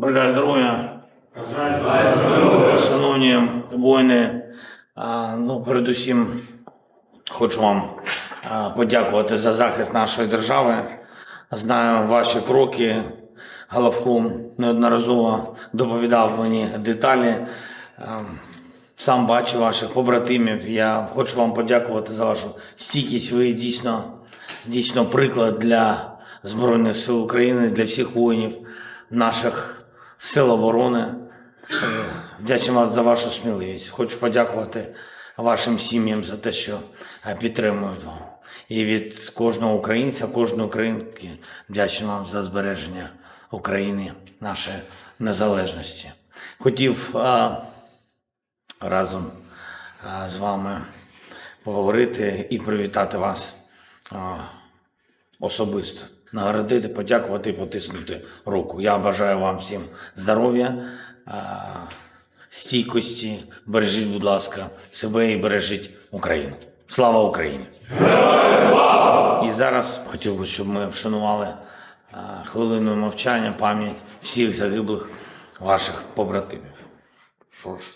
Бажаю здоров'я. Шановні воїни, ну, передусім хочу вам подякувати за захист нашої держави. Знаю ваші кроки. Головком неодноразово доповідав мені деталі. Сам бачу ваших побратимів. Я хочу вам подякувати за вашу стійкість. Ви дійсно, дійсно приклад для Збройних сил України, для всіх воїнів наших сил оборони. Е, Вдячний вас за вашу сміливість. Хочу подякувати вашим сім'ям за те, що е, підтримують. І від кожного українця, кожної українки вдячний вам за збереження України, нашої незалежності. Хотів а, разом а, з вами поговорити і привітати вас а, особисто, нагородити, подякувати потиснути руку. Я бажаю вам всім здоров'я, стійкості. Бережіть, будь ласка, себе і бережіть Україну. Слава Україні! І зараз хотів би, щоб ми вшанували а, хвилиною мовчання пам'ять всіх загиблих ваших побратимів. Що ж.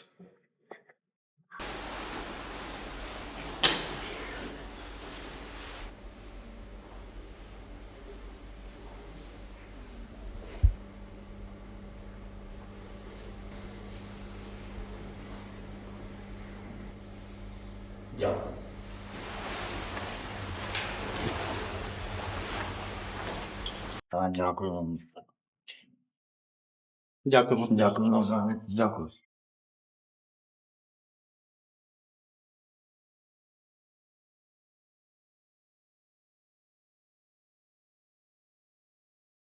Yalan. Daha Cakuz olmuştu. Cakuz. Cakuz.